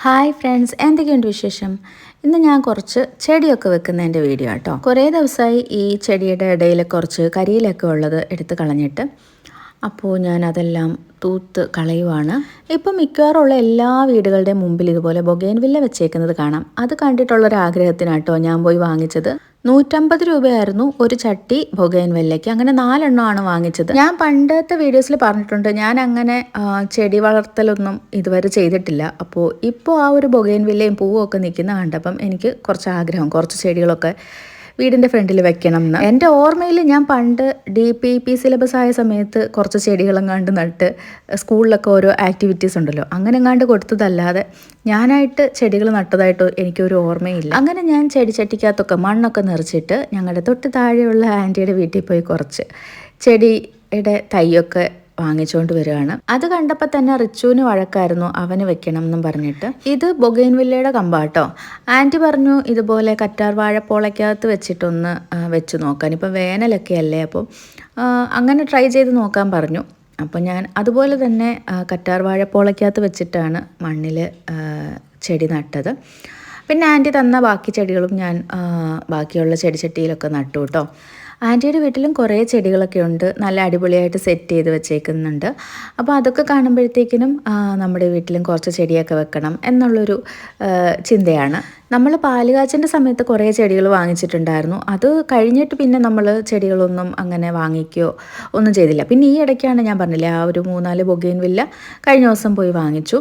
Hi friends എന്തൊക്കെയുണ്ട് വിശേഷം? ഇന്ന് ഞാൻ കുറച്ച് ചെടിയൊക്കെ വെക്കുന്നതിന്റെ വീഡിയോ കേട്ടോ കുറേ ദിവസമായി ഈ ചെടിയുടെ ഇടയിൽ കുറച്ച് കരിയിലൊക്കെ ഉള്ളത് എടുത്ത് കളഞ്ഞിട്ട് അപ്പോൾ ഞാൻ അതെല്ലാം തൂത്ത് കളയുവാണ്. ഇപ്പം മിക്കവാറുള്ള എല്ലാ വീടുകളുടെ മുമ്പിൽ ഇതുപോലെ ബൊഗേൻവില്ല വെച്ചേക്കുന്നത് കാണാം. അത് കണ്ടിട്ടുള്ള ഒരു ആഗ്രഹത്തിനാട്ടോ ഞാൻ പോയി വാങ്ങിച്ചത്. നൂറ്റമ്പത് രൂപയായിരുന്നു ഒരു ചട്ടി ബൊഗൈൻ വെല്ലയ്ക്ക്. അങ്ങനെ നാലെണ്ണമാണ് വാങ്ങിച്ചത്. ഞാൻ പണ്ടത്തെ വീഡിയോസിൽ പറഞ്ഞിട്ടുണ്ട് ഞാൻ അങ്ങനെ ചെടി വളർത്തലൊന്നും ഇതുവരെ ചെയ്തിട്ടില്ല. അപ്പോൾ ഇപ്പോൾ ആ ഒരു ബൊഗൈൻ വില്ലയും പൂവും ഒക്കെ നിൽക്കുന്ന കണ്ടപ്പം എനിക്ക് കുറച്ച് ആഗ്രഹം കുറച്ച് ചെടികളൊക്കെ വീടിന്റെ ഫ്രണ്ടിൽ വെക്കണം എന്ന്. എന്റെ ഓർമ്മയിൽ ഞാൻ പണ്ട് ഡി പി പി സിലബസ് ആയ സമയത്ത് കുറച്ച് ചെടികളെങ്ങാണ്ട് നട്ട് സ്കൂളിലൊക്കെ ഓരോ ആക്ടിവിറ്റീസ് ഉണ്ടല്ലോ. അങ്ങനെ എങ്ങാണ്ട് കൊടുത്തതല്ലാതെ ഞാനായിട്ട് ചെടികൾ നട്ടതായിട്ടോ എനിക്കൊരു ഓർമ്മയില്ല. അങ്ങനെ ഞാൻ ചെടിച്ചട്ടിക്കകത്തൊക്കെ മണ്ണൊക്കെ നിറച്ചിട്ട് ഞങ്ങളുടെ തൊട്ട് താഴെയുള്ള ആന്റിയുടെ വീട്ടിൽ പോയി കുറച്ച് ചെടിയുടെ തൈയൊക്കെ വാങ്ങിച്ചുകൊണ്ട് വരികയാണ്. അത് കണ്ടപ്പോൾ തന്നെ റിച്ചുവിന് വഴക്കായിരുന്നു അവന് വെക്കണം എന്നും പറഞ്ഞിട്ട്. ഇത് ബൊഗൈൻവില്ലയുടെ കമ്പാട്ടോ. ആന്റി പറഞ്ഞു ഇതുപോലെ കറ്റാർ വാഴപ്പോളയ്ക്കകത്ത് വെച്ചിട്ടൊന്ന് വെച്ച് നോക്കാൻ. ഇപ്പം വേനലൊക്കെ അല്ലേ അപ്പോൾ അങ്ങനെ ട്രൈ ചെയ്ത് നോക്കാൻ പറഞ്ഞു. അപ്പോൾ ഞാൻ അതുപോലെ തന്നെ കറ്റാർ വാഴപ്പോളയ്ക്കകത്ത് വെച്ചിട്ടാണ് മണ്ണിൽ ചെടി നട്ടത്. പിന്നെ ആന്റി തന്ന ബാക്കി ചെടികളും ഞാൻ ബാക്കിയുള്ള ചെടിച്ചട്ടിയിലൊക്കെ നട്ടു കേട്ടോ. ആന്റിയുടെ വീട്ടിലും കുറേ ചെടികളൊക്കെ ഉണ്ട്. നല്ല അടിപൊളിയായിട്ട് സെറ്റ് ചെയ്ത് വെച്ചേക്കുന്നുണ്ട്. അപ്പോൾ അതൊക്കെ കാണുമ്പോഴത്തേക്കിനും നമ്മുടെ വീട്ടിലും കുറച്ച് ചെടിയൊക്കെ വെക്കണം എന്നുള്ളൊരു ചിന്തയാണ്. നമ്മൾ പാലുകാച്ചിന്റെ സമയത്ത് കുറേ ചെടികൾ വാങ്ങിച്ചിട്ടുണ്ടായിരുന്നു. അത് കഴിഞ്ഞിട്ട് പിന്നെ നമ്മൾ ചെടികളൊന്നും അങ്ങനെ വാങ്ങിക്കുകയോ ഒന്നും ചെയ്തില്ല. പിന്നെ ഈ ഇടയ്ക്കാണ് ഞാൻ പറഞ്ഞില്ലേ ആ ഒരു മൂന്നാൽ ബൊഗൈൻ വില്ല കഴിഞ്ഞ ദിവസം പോയി വാങ്ങിച്ചു.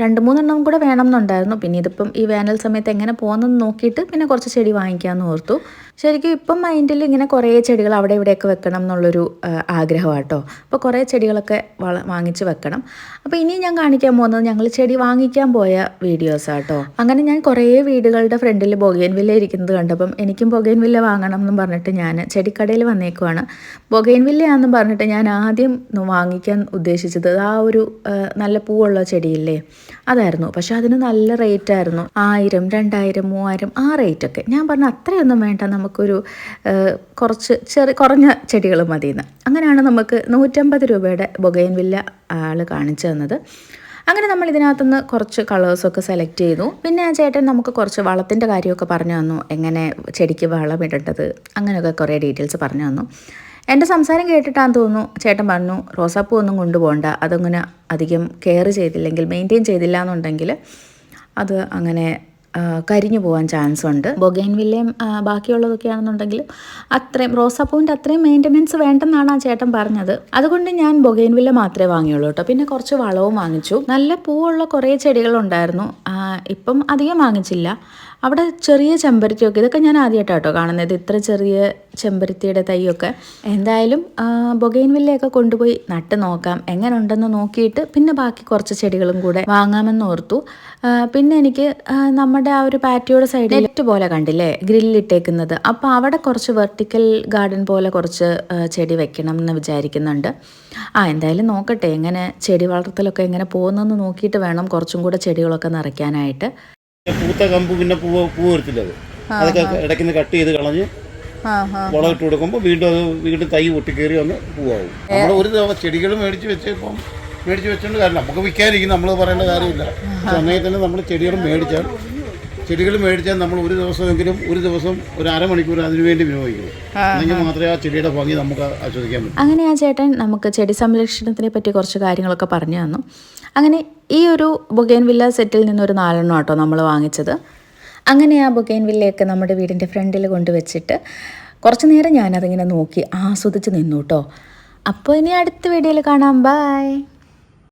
രണ്ട് മൂന്നെണ്ണം കൂടെ വേണം എന്നുണ്ടായിരുന്നു പിന്നെ ഇതിപ്പം ഈ വേനൽ സമയത്ത് എങ്ങനെ പോകുന്നെന്ന് നോക്കിയിട്ട് പിന്നെ കുറച്ച് ചെടി വാങ്ങിക്കാമെന്ന് ഓർത്തു. ശരിക്കും ഇപ്പം മൈൻഡിൽ ഇങ്ങനെ കുറേ ചെടികൾ അവിടെ ഇവിടെയൊക്കെ വെക്കണം എന്നുള്ളൊരു ആഗ്രഹമാണ് കേട്ടോ അപ്പോൾ കുറേ ചെടികളൊക്കെ വള വാങ്ങിച്ച് വെക്കണം. അപ്പോൾ ഇനി ഞാൻ കാണിക്കാൻ പോകുന്നത് ഞങ്ങൾ ചെടി വാങ്ങിക്കാൻ പോയ വീഡിയോസാണ് കേട്ടോ അങ്ങനെ ഞാൻ കുറേ വീടുകളുടെ ഫ്രണ്ടിൽ ബൊഗൈൻ വില്ല ഇരിക്കുന്നത് കണ്ടപ്പം എനിക്കും ബൊഗൈൻ വില്ല വാങ്ങണം എന്നും പറഞ്ഞിട്ട് ഞാൻ ചെടിക്കടയിൽ വന്നേക്കുവാണ്. ബൊഗൈൻ വില്ലയാണെന്നും പറഞ്ഞിട്ട് ഞാൻ ആദ്യം വാങ്ങിക്കാൻ ഉദ്ദേശിച്ചത് ആ ഒരു നല്ല പൂവുള്ള ചെടിയില്ലേ? അതായിരുന്നു. പക്ഷെ അതിന് നല്ല റേറ്റ് ആയിരുന്നു ആയിരം രണ്ടായിരം മൂവായിരം ആ റേറ്റൊക്കെ. ഞാൻ പറഞ്ഞു അത്രയൊന്നും വേണ്ട നമുക്കൊരു കുറച്ച് ചെറിയ കുറഞ്ഞ ചെടികൾ മതിയെന്ന്. അങ്ങനെയാണ് നമുക്ക് നൂറ്റമ്പത് രൂപയുടെ ബൊഗൈൻ വില്ല ആൾ കാണിച്ചു തന്നത്. അങ്ങനെ നമ്മൾ ഇതിനകത്തുനിന്ന് കുറച്ച് കളേഴ്സൊക്കെ സെലക്ട് ചെയ്തു. പിന്നെ ആ ചേട്ടൻ നമുക്ക് കുറച്ച് വളത്തിന്റെ കാര്യമൊക്കെ പറഞ്ഞു തന്നു. എങ്ങനെ ചെടിക്ക് വളം ഇടേണ്ടത് അങ്ങനെയൊക്കെ കുറേ ഡീറ്റെയിൽസ് പറഞ്ഞു തന്നു. എന്റെ സംസാരം കേട്ടിട്ടാന്ന് തോന്നുന്നു ചേട്ടൻ പറഞ്ഞു റോസാപ്പൂ ഒന്നും കൊണ്ടുപോകണ്ട അതങ്ങനെ അധികം കെയർ ചെയ്തില്ലെങ്കിൽ മെയിന്റെയിൻ ചെയ്തില്ല എന്നുണ്ടെങ്കിൽ അത് അങ്ങനെ കരിഞ്ഞു പോകാൻ ചാൻസ് ഉണ്ട്. ബൊഗൈൻ വില്ലയും ബാക്കിയുള്ളതൊക്കെ ആണെന്നുണ്ടെങ്കിൽ അത്രയും റോസാപ്പൂവിന്റെ അത്രയും മെയിന്റനൻസ് വേണ്ടെന്നാണ് ആ ചേട്ടൻ പറഞ്ഞത്. അതുകൊണ്ട് ഞാൻ ബൊഗൈൻ വില്ല മാത്രമേ വാങ്ങിയുള്ളൂ കേട്ടോ. പിന്നെ കുറച്ച് വളവും വാങ്ങിച്ചു. നല്ല പൂവുള്ള കുറേ ചെടികളുണ്ടായിരുന്നു. ഇപ്പം അധികം വാങ്ങിച്ചില്ല. അവിടെ ചെറിയ ചെമ്പരത്തിയൊക്കെ ഇതൊക്കെ ഞാൻ ആദ്യമായിട്ടാട്ടോ കാണുന്നത്. ഇത്ര ചെറിയ ചെമ്പരത്തിയുടെ തൈയൊക്കെ. എന്തായാലും ബൊഗൈൻ വില്ലയൊക്കെ കൊണ്ടുപോയി നട്ട് നോക്കാം. എങ്ങനെ ഉണ്ടെന്ന് നോക്കിയിട്ട് പിന്നെ ബാക്കി കുറച്ച് ചെടികളും കൂടെ വാങ്ങാമെന്ന് ഓർത്തു. പിന്നെ എനിക്ക് നമ്മുടെ ആ ഒരു പാറ്റിയോടെ സൈഡിൽ നെറ്റ് പോലെ കണ്ടില്ലേ? ഗ്രില്ലിട്ടേക്കുന്നത് അപ്പോൾ അവിടെ കുറച്ച് വെർട്ടിക്കൽ ഗാർഡൻ പോലെ കുറച്ച് ചെടി വെക്കണം എന്ന് വിചാരിക്കുന്നുണ്ട്. ആ എന്തായാലും നോക്കട്ടെ. എങ്ങനെ ചെടി വളർത്തലൊക്കെ എങ്ങനെ പോകുന്നെന്ന് നോക്കിയിട്ട് വേണം കുറച്ചും കൂടെ ചെടികളൊക്കെ നിറയ്ക്കാനായിട്ട്. പൂത്ത കമ്പ് പിന്നെ പൂവ് പൂവ് വരത്തില്ല അതൊക്കെ ഇടയ്ക്ക് കട്ട് ചെയ്ത് കളഞ്ഞ് വളം ഇട്ട് കൊടുക്കുമ്പോൾ വീണ്ടും അത് വീണ്ടും തൈ പൊട്ടിക്കേറി വന്ന് പൂവാകും. നമ്മൾ ഒരു ദിവസം ചെടികൾ മേടിച്ച് വെച്ചപ്പം മേടിച്ച് വെച്ചോണ്ട് കാര്യം നമുക്ക് വിൽക്കാതിരിക്കും നമ്മൾ പറയേണ്ട കാര്യമില്ല. സമയത്തിന് നമ്മൾ ചെടികൾ മേടിച്ചാൽ ചെടികൾ മേടിച്ചാൽ നമ്മൾ ഒരു ദിവസമെങ്കിലും ഒരു ദിവസം ഒരു അരമണിക്കൂർ അതിനു വേണ്ടി വിനിയോഗിക്കണം അല്ലെങ്കിൽ മാത്രമേ ആ ചെടിയുടെ ഭംഗി നമുക്ക് ആസ്വദിക്കാൻ പറ്റൂ. അങ്ങനെ ആ ചേട്ടൻ നമുക്ക് ചെടി സംരക്ഷണത്തിനെ പറ്റി കുറച്ച് കാര്യങ്ങളൊക്കെ പറഞ്ഞു തന്നു. അങ്ങനെ ഈ ഒരു ബൊഗേൻ വില്ല സെറ്റിൽ നിന്നൊരു നാലെണ്ണം ആട്ടോ നമ്മൾ വാങ്ങിച്ചത്. അങ്ങനെ ആ ബൊഗേൻ വില്ലയൊക്കെ നമ്മുടെ വീടിന്റെ ഫ്രണ്ടിൽ കൊണ്ടുവച്ചിട്ട് കുറച്ച് നേരം ഞാനതിങ്ങനെ നോക്കി ആസ്വദിച്ച് നിന്നു കേട്ടോ. അപ്പോൾ ഇനി അടുത്ത വീഡിയോയിൽ കാണാം. ബായ്